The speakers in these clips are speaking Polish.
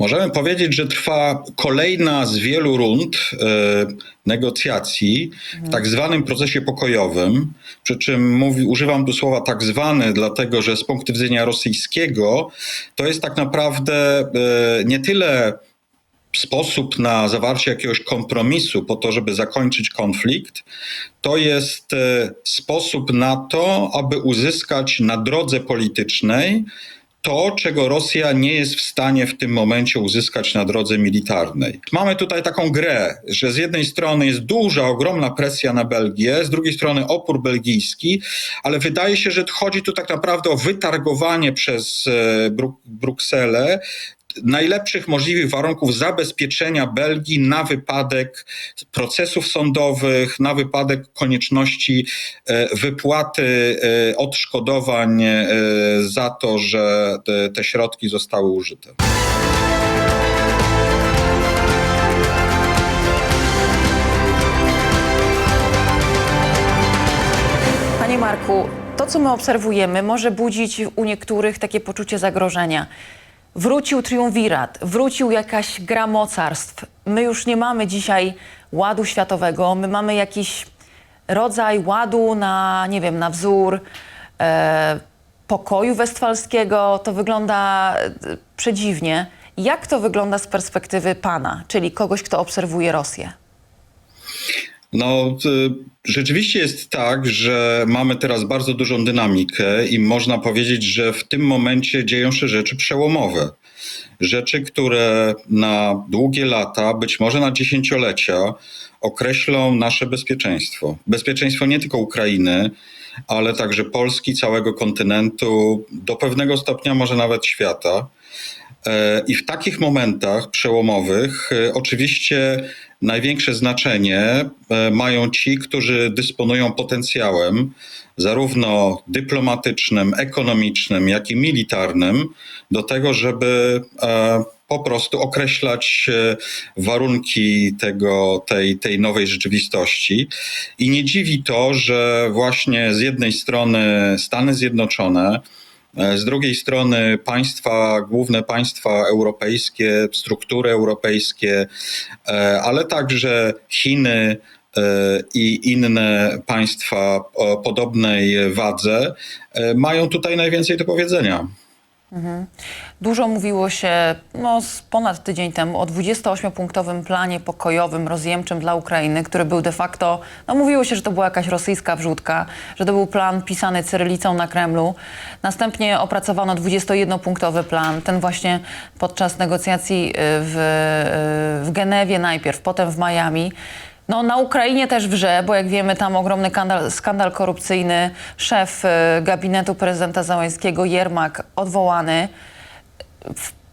Możemy powiedzieć, że trwa kolejna z wielu rund e, negocjacji w tak zwanym procesie pokojowym. Przy czym mówi, używam tu słowa tak zwany, dlatego że z punktu widzenia rosyjskiego to jest tak naprawdę e, nie tyle sposób na zawarcie jakiegoś kompromisu po to, żeby zakończyć konflikt, to jest e, sposób na to, aby uzyskać na drodze politycznej to, czego Rosja nie jest w stanie w tym momencie uzyskać na drodze militarnej. Mamy tutaj taką grę, że z jednej strony jest duża, ogromna presja na Belgię, z drugiej strony opór belgijski, ale wydaje się, że chodzi tu tak naprawdę o wytargowanie przez e, Bruk Brukselę najlepszych możliwych warunków zabezpieczenia Belgii na wypadek procesów sądowych, na wypadek konieczności e, wypłaty e, odszkodowań e, za to, że te, te środki zostały użyte. Panie Marku, to co my obserwujemy może budzić u niektórych takie poczucie zagrożenia. Wrócił triumvirat, wrócił jakaś gra mocarstw. My już nie mamy dzisiaj ładu światowego, my mamy jakiś rodzaj ładu na, nie wiem, na wzór e, pokoju westfalskiego. To wygląda e, przedziwnie. Jak to wygląda z perspektywy pana, czyli kogoś, kto obserwuje Rosję? No, y, rzeczywiście jest tak, że mamy teraz bardzo dużą dynamikę i można powiedzieć, że w tym momencie dzieją się rzeczy przełomowe. Rzeczy, które na długie lata, być może na dziesięciolecia, określą nasze bezpieczeństwo. Bezpieczeństwo nie tylko Ukrainy, ale także Polski, całego kontynentu, do pewnego stopnia może nawet świata. E, I w takich momentach przełomowych e, oczywiście największe znaczenie e, mają ci, którzy dysponują potencjałem, zarówno dyplomatycznym, ekonomicznym, jak i militarnym, do tego, żeby po prostu określać warunki tego, tej, tej nowej rzeczywistości. I nie dziwi to, że właśnie z jednej strony Stany Zjednoczone, z drugiej strony państwa, główne państwa europejskie, struktury europejskie, e, ale także Chiny e, i inne państwa o podobnej wadze e, mają tutaj najwięcej do powiedzenia. Dużo mówiło się no, ponad tydzień temu o 28-punktowym planie pokojowym, rozjemczym dla Ukrainy, który był de facto, no mówiło się, że to była jakaś rosyjska wrzutka, że to był plan pisany cyrylicą na Kremlu. Następnie opracowano 21-punktowy plan, ten właśnie podczas negocjacji y, w, y, w Genewie najpierw, potem w Miami. No, na Ukrainie też wrze, bo jak wiemy, tam ogromny skandal, skandal korupcyjny. Szef y, gabinetu prezydenta Załańskiego, Jermak, odwołany,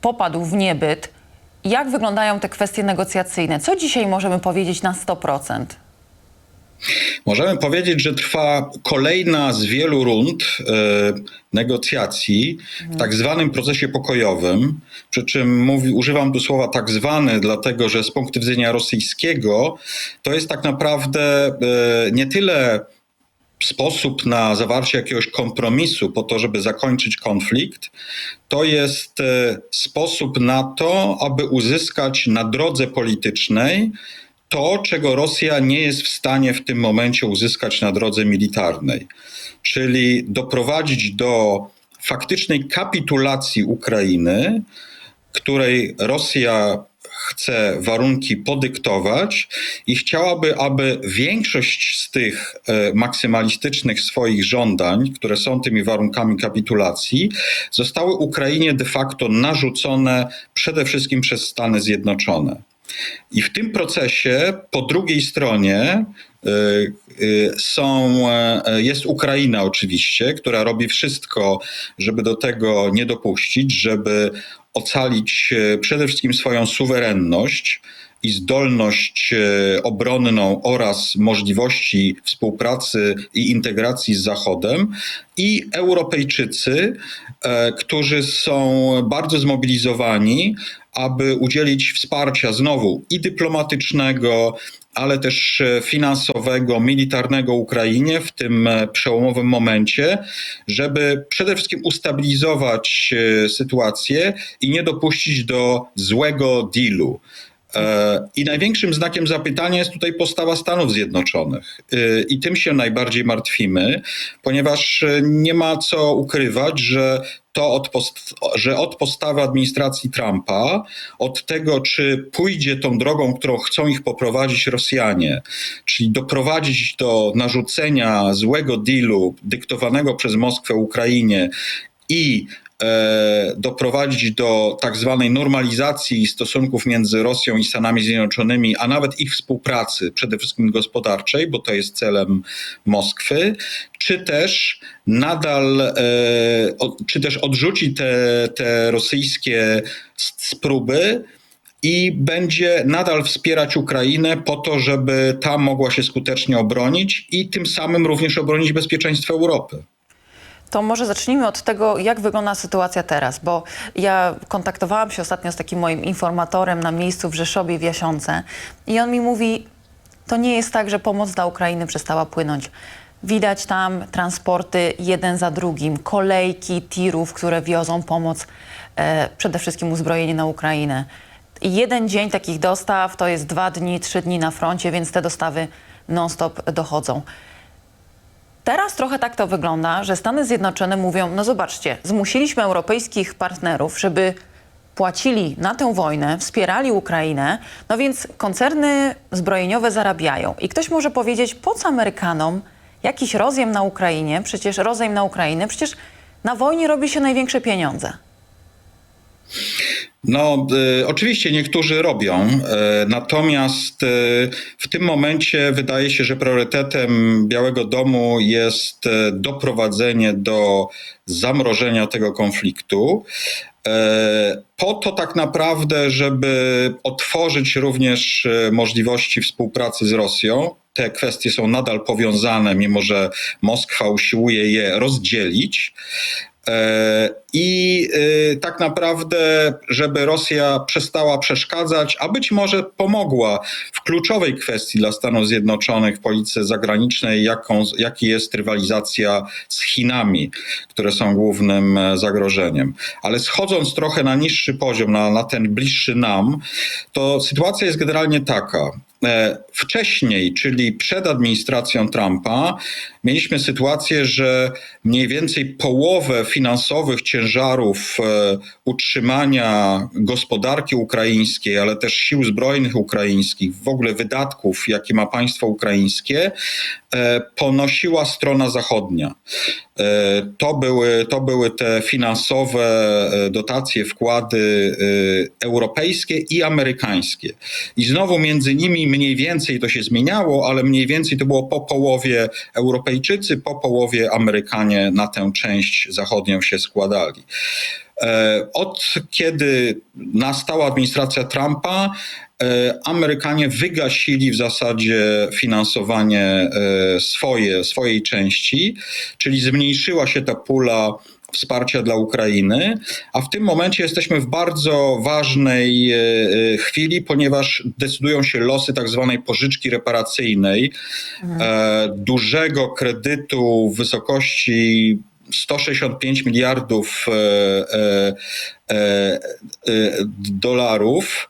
popadł w niebyt. Jak wyglądają te kwestie negocjacyjne? Co dzisiaj możemy powiedzieć na 100%? Możemy powiedzieć, że trwa kolejna z wielu rund e, negocjacji w tak zwanym procesie pokojowym. Przy czym mówi, używam tu słowa tak zwany, dlatego że z punktu widzenia rosyjskiego to jest tak naprawdę e, nie tyle sposób na zawarcie jakiegoś kompromisu po to, żeby zakończyć konflikt, to jest e, sposób na to, aby uzyskać na drodze politycznej to, czego Rosja nie jest w stanie w tym momencie uzyskać na drodze militarnej, czyli doprowadzić do faktycznej kapitulacji Ukrainy, której Rosja chce warunki podyktować i chciałaby, aby większość z tych e, maksymalistycznych swoich żądań, które są tymi warunkami kapitulacji, zostały Ukrainie de facto narzucone przede wszystkim przez Stany Zjednoczone. I w tym procesie po drugiej stronie y, y, są, e, jest Ukraina oczywiście, która robi wszystko, żeby do tego nie dopuścić, żeby ocalić e, przede wszystkim swoją suwerenność i zdolność e, obronną oraz możliwości współpracy i integracji z Zachodem, i Europejczycy, którzy są bardzo zmobilizowani, aby udzielić wsparcia znowu i dyplomatycznego, ale też e, finansowego, militarnego Ukrainie w tym e, przełomowym momencie, żeby przede wszystkim ustabilizować e, sytuację i nie dopuścić do złego dealu. E, I największym znakiem zapytania jest tutaj postawa Stanów Zjednoczonych. E, I tym się najbardziej martwimy, ponieważ e, nie ma co ukrywać, że to od, że od postawy administracji Trumpa, od tego, czy pójdzie tą drogą, którą chcą ich poprowadzić Rosjanie, czyli doprowadzić do narzucenia złego dealu dyktowanego przez Moskwę Ukrainie i doprowadzić do tak zwanej normalizacji stosunków między Rosją i Stanami Zjednoczonymi, a nawet ich współpracy, przede wszystkim gospodarczej, bo to jest celem Moskwy, czy też nadal, e, czy też odrzuci te, te rosyjskie spróby i będzie nadal wspierać Ukrainę po to, żeby ta mogła się skutecznie obronić i tym samym również obronić bezpieczeństwo Europy. To może zacznijmy od tego, jak wygląda sytuacja teraz, bo ja kontaktowałam się ostatnio z takim moim informatorem na miejscu w Rzeszowie w Jasiące i on mi mówi, to nie jest tak, że pomoc dla Ukrainy przestała płynąć. Widać tam transporty jeden za drugim, kolejki tirów, które wiozą pomoc, e, przede wszystkim uzbrojenie na Ukrainę. Jeden dzień takich dostaw to jest dwa dni, trzy dni na froncie, więc te dostawy non-stop dochodzą. Teraz trochę tak to wygląda, że Stany Zjednoczone mówią: No zobaczcie, zmusiliśmy europejskich partnerów, żeby płacili na tę wojnę, wspierali Ukrainę, no więc koncerny zbrojeniowe zarabiają. I ktoś może powiedzieć: Po co Amerykanom jakiś rozjem na Ukrainie? Przecież rozejm na Ukrainę, przecież na wojnie robi się największe pieniądze. No, y, oczywiście niektórzy robią, y, natomiast y, w tym momencie wydaje się, że priorytetem Białego Domu jest y, doprowadzenie do zamrożenia tego konfliktu. y, Po to tak naprawdę, żeby otworzyć również y, możliwości współpracy z Rosją. Te kwestie są nadal powiązane, mimo że Moskwa usiłuje je rozdzielić. E, I y, tak naprawdę, żeby Rosja przestała przeszkadzać, a być może pomogła w kluczowej kwestii dla Stanów Zjednoczonych w polityce zagranicznej, jaką, jaki jest rywalizacja z Chinami, które są głównym e, zagrożeniem. Ale schodząc trochę na niższy poziom, na, na ten bliższy nam, to sytuacja jest generalnie taka. E, Wcześniej, czyli przed administracją Trumpa, mieliśmy sytuację, że mniej więcej połowę finansowych ciężarów e, utrzymania gospodarki ukraińskiej, ale też sił zbrojnych ukraińskich, w ogóle wydatków, jakie ma państwo ukraińskie, e, ponosiła strona zachodnia. E, To były, to były te finansowe e, dotacje, wkłady e, europejskie i amerykańskie. I znowu między nimi mniej więcej to się zmieniało, ale mniej więcej to było po połowie Europejczycy, po połowie Amerykanie na tę część zachodnią się składali. Od kiedy nastała administracja Trumpa, Amerykanie wygasili w zasadzie finansowanie e, swoje, swojej części, czyli zmniejszyła się ta pula wsparcia dla Ukrainy, a w tym momencie jesteśmy w bardzo ważnej e, e, chwili, ponieważ decydują się losy tak zwanej pożyczki reparacyjnej, e, dużego kredytu w wysokości 165 miliardów e, e, e, dolarów,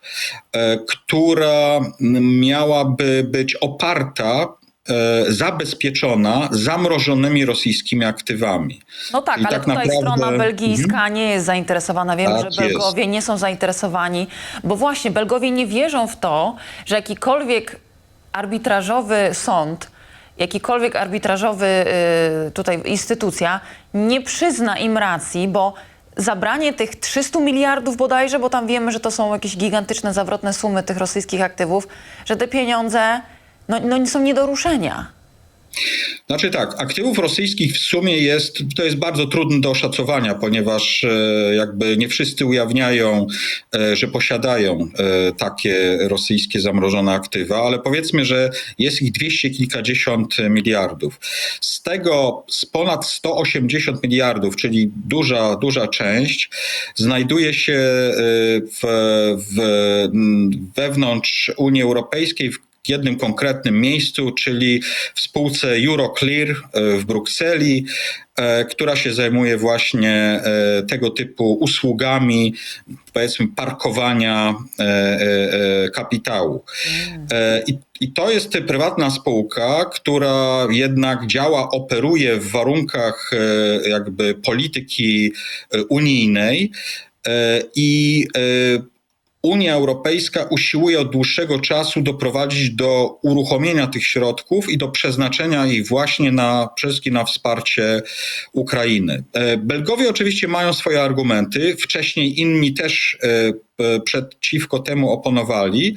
która miałaby być oparta, zabezpieczona zamrożonymi rosyjskimi aktywami. No tak, I ale tak tutaj naprawdę- strona belgijska nie jest zainteresowana. Wiem, Tak że jest. Belgowie nie są zainteresowani, bo właśnie Belgowie nie wierzą w to, że jakikolwiek arbitrażowy sąd, jakikolwiek arbitrażowy y, tutaj instytucja nie przyzna im racji, bo zabranie tych 300 miliardów bodajże, bo tam wiemy, że to są jakieś gigantyczne zawrotne sumy tych rosyjskich aktywów, że te pieniądze no, no, są nie do ruszenia. Znaczy tak, aktywów rosyjskich w sumie jest, to jest bardzo trudne do oszacowania, ponieważ e, jakby nie wszyscy ujawniają, e, że posiadają e, takie rosyjskie zamrożone aktywa, ale powiedzmy, że jest ich dwieście kilkadziesiąt miliardów. Z tego z ponad 180 miliardów, czyli duża, duża część, znajduje się w, w, wewnątrz Unii Europejskiej w jednym konkretnym miejscu, czyli w spółce Euroclear e, w Brukseli, e, która się zajmuje właśnie e, tego typu usługami, powiedzmy, parkowania kapitału. I, I to jest prywatna spółka, która jednak działa, operuje w warunkach jakby polityki unijnej i Unia Europejska usiłuje od dłuższego czasu doprowadzić do uruchomienia tych środków i do przeznaczenia ich właśnie na, przede wszystkim na wsparcie Ukrainy. E, Belgowie oczywiście mają swoje argumenty, wcześniej inni też e, przeciwko temu oponowali,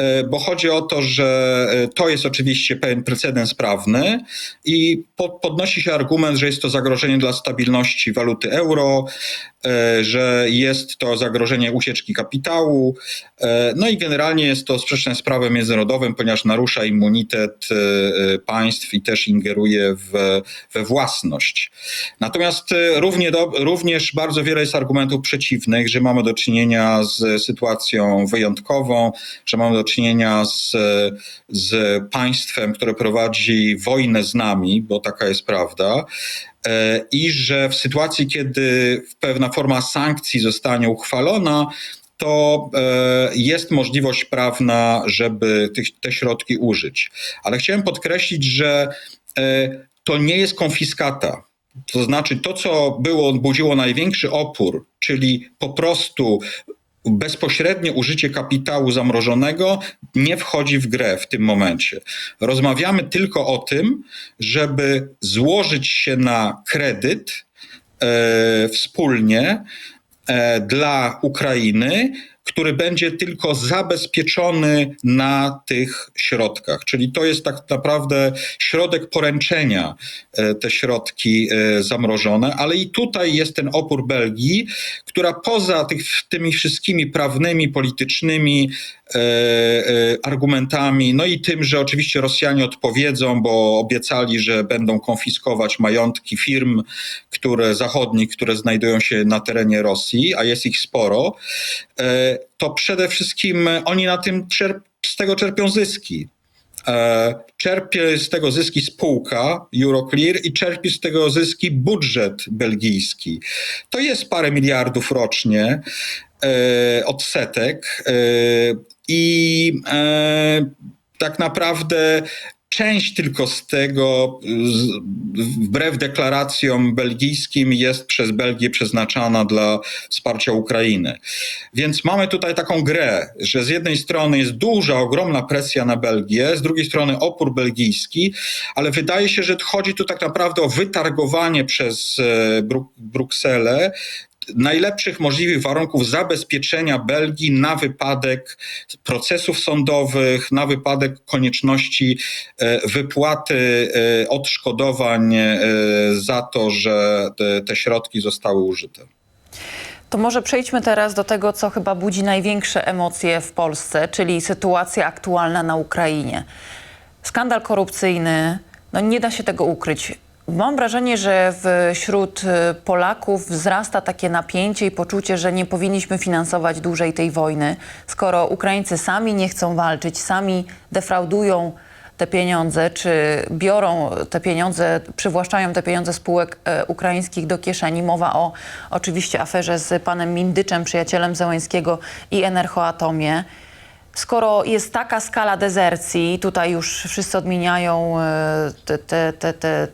e, bo chodzi o to, że e, to jest oczywiście pewien precedens prawny i po- podnosi się argument, że jest to zagrożenie dla stabilności waluty euro, e, że jest to zagrożenie ucieczki kapitału, e, no i generalnie jest to sprzeczne z prawem międzynarodowym, ponieważ narusza immunitet e, e, państw i też ingeruje w, we własność. Natomiast e, równie do, również bardzo wiele jest argumentów przeciwnych, że mamy do czynienia z sytuacją wyjątkową, że mamy do czynienia z, z państwem, które prowadzi wojnę z nami, bo taka jest prawda, e, i że w sytuacji, kiedy pewna forma sankcji zostanie uchwalona, to e, jest możliwość prawna, żeby tych, te środki użyć. Ale chciałem podkreślić, że e, to nie jest konfiskata. To znaczy, to, co było, budziło największy opór, czyli po prostu bezpośrednie użycie kapitału zamrożonego nie wchodzi w grę w tym momencie. Rozmawiamy tylko o tym, żeby złożyć się na kredyt e, wspólnie e, dla Ukrainy, który będzie tylko zabezpieczony na tych środkach. Czyli to jest tak naprawdę środek poręczenia, e, te środki e, zamrożone, ale i tutaj jest ten opór Belgii, która poza tych, tymi wszystkimi prawnymi, politycznymi argumentami, no i tym, że oczywiście Rosjanie odpowiedzą, bo obiecali, że będą konfiskować majątki firm, które zachodnich, które znajdują się na terenie Rosji, a jest ich sporo, e, to przede wszystkim oni na tym czerp- z tego czerpią zyski. E, Czerpie z tego zyski spółka Euroclear i czerpie z tego zyski budżet belgijski. To jest parę miliardów rocznie e, odsetek e, i e, tak naprawdę część tylko z tego, wbrew deklaracjom belgijskim, jest przez Belgię przeznaczana dla wsparcia Ukrainy. Więc mamy tutaj taką grę, że z jednej strony jest duża, ogromna presja na Belgię, z drugiej strony opór belgijski, ale wydaje się, że chodzi tu tak naprawdę o wytargowanie przez e, Bruk- Brukselę najlepszych możliwych warunków zabezpieczenia Belgii na wypadek procesów sądowych, na wypadek konieczności e, wypłaty e, odszkodowań e, za to, że te, środki zostały użyte. To może przejdźmy teraz do tego, co chyba budzi największe emocje w Polsce, czyli sytuacja aktualna na Ukrainie. Skandal korupcyjny, no nie da się tego ukryć. Mam wrażenie, że wśród y, Polaków wzrasta takie napięcie i poczucie, że nie powinniśmy finansować dłużej tej wojny, skoro Ukraińcy sami nie chcą walczyć, sami defraudują te pieniądze, czy biorą te pieniądze, przywłaszczają te pieniądze spółek e, ukraińskich do kieszeni. Mowa o oczywiście aferze z panem Mindyczem, przyjacielem Zełańskiego i Energoatomie. Skoro jest taka skala dezercji, tutaj już wszyscy odmieniają e, te, te, te, te,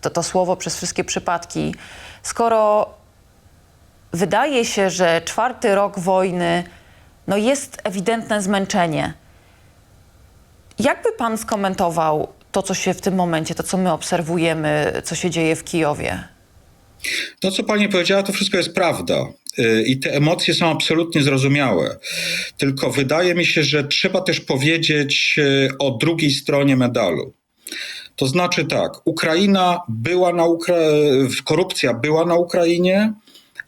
to, to słowo przez wszystkie przypadki, skoro wydaje się, że czwarty rok wojny no jest ewidentne zmęczenie. Jakby pan skomentował to, co się w tym momencie, to, co my obserwujemy, co się dzieje w Kijowie? To, co pani powiedziała, to wszystko jest prawda. Y, I te emocje są absolutnie zrozumiałe. Tylko wydaje mi się, że trzeba też powiedzieć y, o drugiej stronie medalu. To znaczy tak, Ukraina była na Ukra... korupcja była na Ukrainie,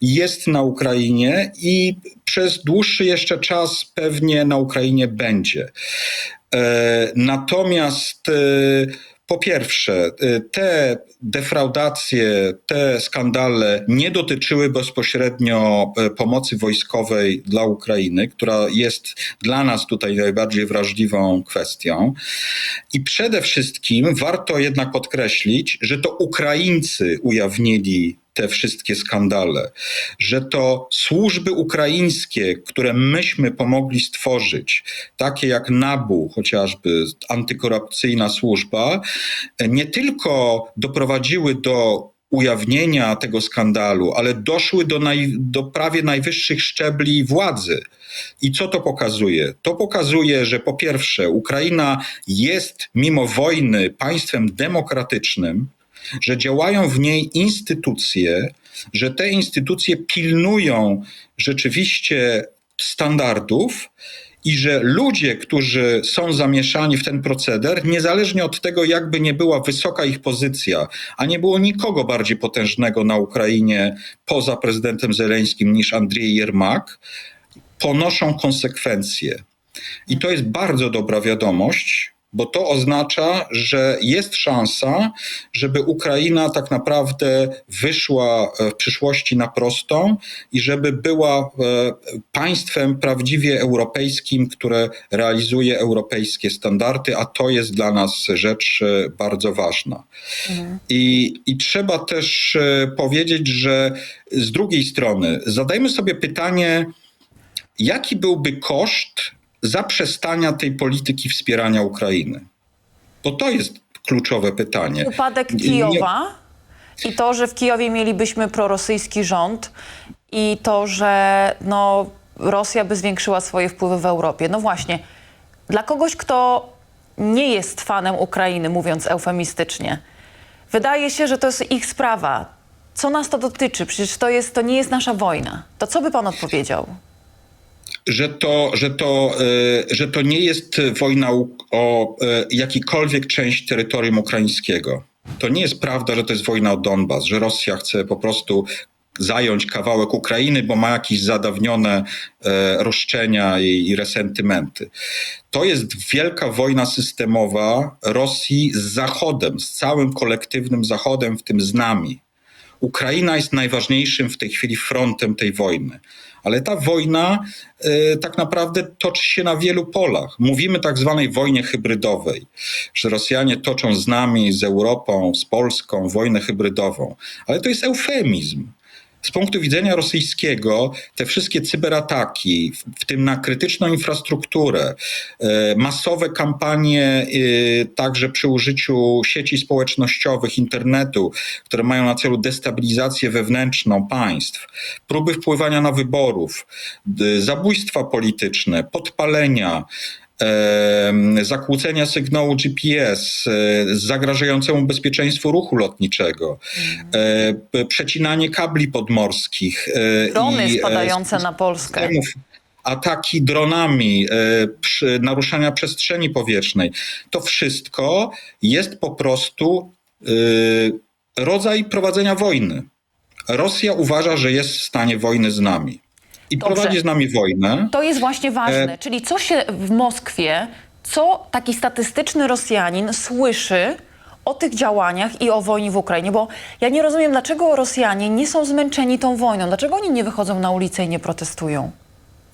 jest na Ukrainie i przez dłuższy jeszcze czas pewnie na Ukrainie będzie. E, Natomiast e, po pierwsze, y, te defraudacje, te skandale nie dotyczyły bezpośrednio y, pomocy wojskowej dla Ukrainy, która jest dla nas tutaj najbardziej wrażliwą kwestią. I przede wszystkim warto jednak podkreślić, że to Ukraińcy ujawnili te wszystkie skandale, że to służby ukraińskie, które myśmy pomogli stworzyć, takie jak NABU, chociażby antykorupcyjna służba, nie tylko doprowadziły do ujawnienia tego skandalu, ale doszły do, naj, do prawie najwyższych szczebli władzy. I co to pokazuje? To pokazuje, że po pierwsze, Ukraina jest mimo wojny państwem demokratycznym, że działają w niej instytucje, że te instytucje pilnują rzeczywiście standardów i że ludzie, którzy są zamieszani w ten proceder, niezależnie od tego, jakby nie była wysoka ich pozycja, a nie było nikogo bardziej potężnego na Ukrainie poza prezydentem Zeleńskim niż Andrzej Jermak, ponoszą konsekwencje. I to jest bardzo dobra wiadomość, bo to oznacza, że jest szansa, żeby Ukraina tak naprawdę wyszła w przyszłości na prostą i żeby była e, państwem prawdziwie europejskim, które realizuje europejskie standardy, a to jest dla nas rzecz e, bardzo ważna. I, I trzeba też e, powiedzieć, że z drugiej strony zadajmy sobie pytanie, jaki byłby koszt zaprzestania tej polityki wspierania Ukrainy? Bo to jest kluczowe pytanie. Upadek Nie- Kijowa i to, że w Kijowie mielibyśmy prorosyjski rząd i to, że no, Rosja by zwiększyła swoje wpływy w Europie. No właśnie, dla kogoś, kto nie jest fanem Ukrainy, mówiąc eufemistycznie, wydaje się, że to jest ich sprawa. Co nas to dotyczy? Przecież to, jest, to nie jest nasza wojna. To co by pan odpowiedział? Że to, że to, e, że to nie jest wojna o e, jakikolwiek część terytorium ukraińskiego. To nie jest prawda, że to jest wojna o Donbas, że Rosja chce po prostu zająć kawałek Ukrainy, bo ma jakieś zadawnione e, roszczenia i, i resentymenty. To jest wielka wojna systemowa Rosji z Zachodem, z całym kolektywnym Zachodem, w tym z nami. Ukraina jest najważniejszym w tej chwili frontem tej wojny. Ale ta wojna e, tak naprawdę toczy się na wielu polach. Mówimy tak zwanej wojnie hybrydowej, że Rosjanie toczą z nami, z Europą, z Polską wojnę hybrydową. Ale to jest eufemizm. Z punktu widzenia rosyjskiego, te wszystkie cyberataki, w- tym na krytyczną infrastrukturę, e, masowe kampanie e, także przy użyciu sieci społecznościowych, internetu, które mają na celu destabilizację wewnętrzną państw, próby wpływania na wyborów, zabójstwa polityczne, podpalenia, zakłócenia sygnału GPS, e, zagrażającemu bezpieczeństwu ruchu lotniczego, e, p- przecinanie kabli podmorskich. e, Drony i, e, spadające na Polskę. systemów, ataki dronami, e, naruszania przestrzeni powietrznej. To wszystko jest po prostu e, rodzaj prowadzenia wojny. Rosja uważa, że jest w stanie wojny z nami. I Dobrze. prowadzi z nami wojnę. To jest właśnie ważne. E- Czyli co się w Moskwie, co taki statystyczny Rosjanin słyszy o tych działaniach i o wojnie w Ukrainie? Bo ja nie rozumiem, dlaczego Rosjanie nie są zmęczeni tą wojną. Dlaczego oni nie wychodzą na ulicę i nie protestują?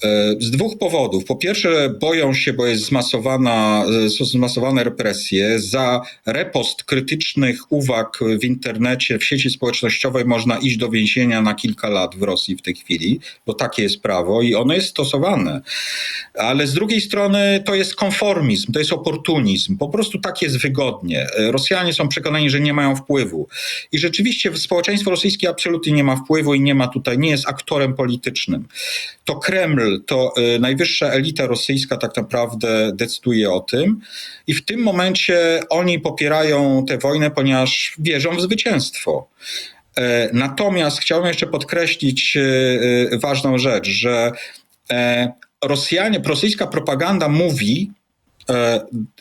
E, Z dwóch powodów. Po pierwsze, boją się, bo jest zmasowana, e, są zmasowane represje. Za repost krytycznych uwag w internecie, w sieci społecznościowej można iść do więzienia na kilka lat w Rosji w tej chwili, bo takie jest prawo i ono jest stosowane. Ale z drugiej strony to jest konformizm, to jest oportunizm. Po prostu tak jest wygodnie. E, Rosjanie są przekonani, że nie mają wpływu. I rzeczywiście społeczeństwo rosyjskie absolutnie nie ma wpływu i nie ma tutaj, nie jest aktorem politycznym. To Kreml, to y, najwyższa elita rosyjska tak naprawdę decyduje o tym. I w tym momencie oni popierają tę wojnę, ponieważ wierzą w zwycięstwo. E, Natomiast chciałbym jeszcze podkreślić e, e, ważną rzecz, że e, Rosjanie, rosyjska propaganda mówi,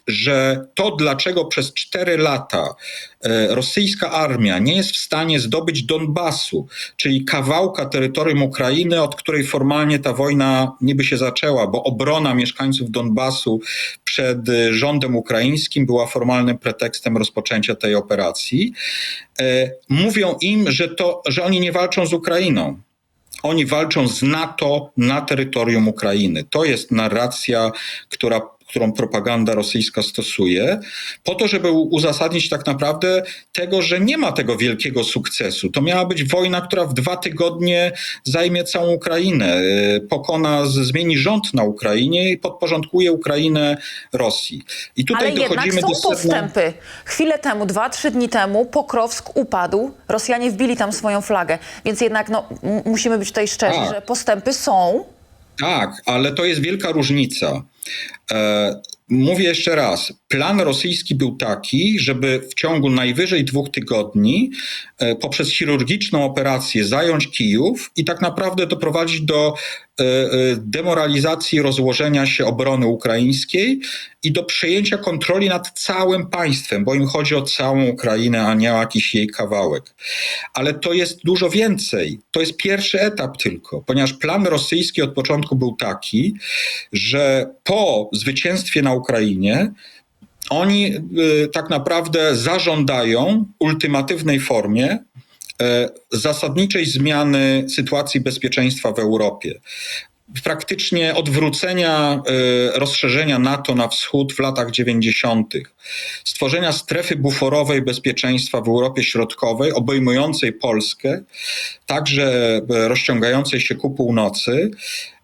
że to, dlaczego przez cztery lata e, rosyjska armia nie jest w stanie zdobyć Donbasu, czyli kawałka terytorium Ukrainy, od której formalnie ta wojna niby się zaczęła, bo obrona mieszkańców Donbasu przed e, rządem ukraińskim była formalnym pretekstem rozpoczęcia tej operacji, e, mówią im, że, to, że oni nie walczą z Ukrainą. Oni walczą z NATO na terytorium Ukrainy. To jest narracja, która, którą propaganda rosyjska stosuje, po to, żeby uzasadnić tak naprawdę tego, że nie ma tego wielkiego sukcesu. To miała być wojna, która w dwa tygodnie zajmie całą Ukrainę, y, pokona, zmieni rząd na Ukrainie i podporządkuje Ukrainę Rosji. I tutaj Ale jednak dochodzimy są do sedna- postępy. Chwilę temu, dwa, trzy dni temu Pokrowsk upadł, Rosjanie wbili tam swoją flagę, więc jednak no, musimy być tutaj szczerzy, Tak. że postępy są. Tak, ale to jest wielka różnica. E, mówię jeszcze raz. Plan rosyjski był taki, żeby w ciągu najwyżej dwóch tygodni e, poprzez chirurgiczną operację zająć Kijów i tak naprawdę doprowadzić do demoralizacji, rozłożenia się obrony ukraińskiej i do przejęcia kontroli nad całym państwem, bo im chodzi o całą Ukrainę, a nie o jakiś jej kawałek. Ale to jest dużo więcej. To jest pierwszy etap tylko, ponieważ plan rosyjski od początku był taki, że po zwycięstwie na Ukrainie oni y, tak naprawdę zażądają ultimatywnej formie e, zasadniczej zmiany sytuacji bezpieczeństwa w Europie. Praktycznie odwrócenia e, rozszerzenia NATO na wschód w latach 90., stworzenia strefy buforowej bezpieczeństwa w Europie Środkowej, obejmującej Polskę, także e, rozciągającej się ku północy, e,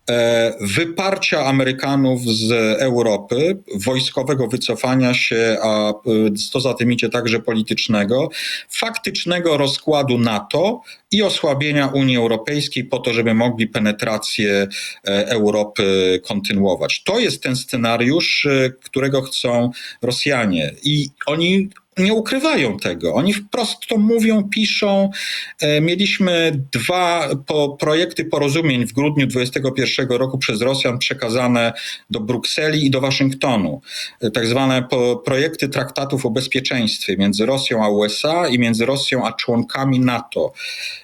wyparcia Amerykanów z Europy, wojskowego wycofania się, a e, co za tym idzie także politycznego, faktycznego rozkładu NATO i osłabienia Unii Europejskiej po to, żeby mogli penetrację e, Europy kontynuować. To jest ten scenariusz, e, którego chcą Rosjanie i oni nie ukrywają tego. Oni wprost to mówią, piszą. E, Mieliśmy dwa po, projekty porozumień w grudniu 2021 roku przez Rosjan przekazane do Brukseli i do Waszyngtonu. E, Tak zwane projekty traktatów o bezpieczeństwie między Rosją a USA i między Rosją a członkami NATO.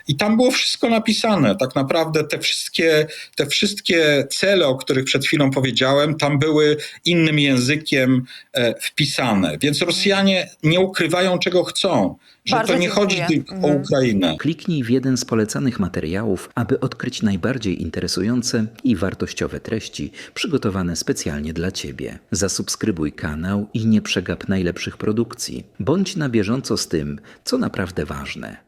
I tam było wszystko napisane. Tak naprawdę te wszystkie, te wszystkie cele, o których przed chwilą powiedziałem, tam były innym językiem e, wpisane. Więc Rosjanie nie ukrywają, czego chcą. Że Bardzo to nie chodzi tylko o Ukrainę. Kliknij w jeden z polecanych materiałów, aby odkryć najbardziej interesujące i wartościowe treści przygotowane specjalnie dla Ciebie. Zasubskrybuj kanał i nie przegap najlepszych produkcji. Bądź na bieżąco z tym, co naprawdę ważne.